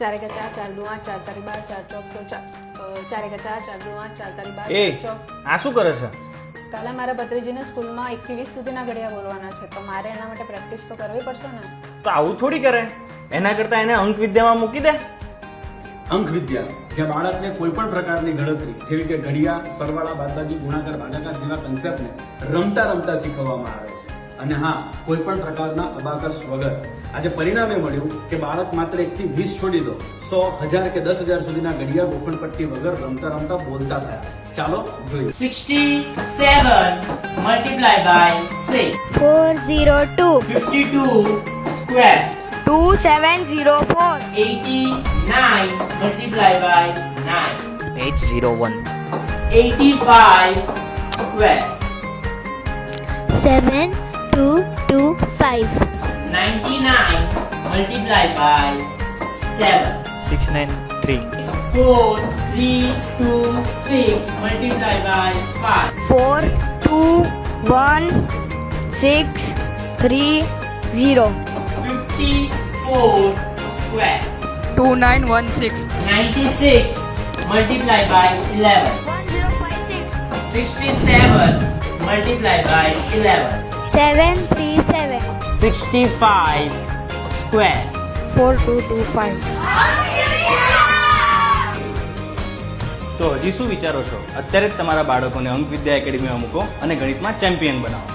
ચાર એકા ચાર ચાર દુ આઠ ચાર તારી બાર ચાર ચોક સો ચાર ચાર એકા ચાર ચાર દુ આઠ ચાર તારી બાર એ ચોક. આ શું કરે છે? કાલે મારા ભત્રીજીને સ્કૂલમાં એકથી વીસ સુધીના ઘડિયા બોલવાના છે. તો મારે એના માટે પ્રેક્ટિસ તો કરવી પડશે ને? તો આવું થોડી કરે? એના કરતા એને અંક વિદ્યામાં મૂકી દે? અંક વિદ્યા જે બાળકને કોઈ પણ પ્રકારની ગણતરી જેવી કે ઘડિયા સરવાળા બાદબાકી ગુણાકાર ભાગાકાર જેવા કન્સેપ્ટને રમતા રમતા શીખવવામાં આવે. છે અને હા કોઈ પણ પ્રકારના અબાકસ વગર. આજે પરિણામે મળ્યું કે બાળક માત્ર એકથી વીસ છોડી દો સો હજાર કે દસ હજાર સુધીના ઘડિયા ગોખણપટ્ટી વગર રમતા રમતા બોલતા થયા. ચાલો જોઈએ. Sixty seven multiply by six four zero two fifty two square two seven zero four eighty nine multiply by nine eight zero one eighty five square seven 2, 2, 5. 99 multiplied by 7. 693. 4, 3, 2, 6 multiplied by 5. 4, 2, 1, 6, 3, 0. 54 square. 2916. 96 multiplied by 11. 1056. 67 multiplied by 11. Seven three seven. 65 square. four two two five. તો હજી શું વિચારો છો? અત્યારે જ તમારા બાળકોને અંક વિદ્યા એકેડમીમાં મૂકો અને ગણિતમાં ચેમ્પિયન બનાવો.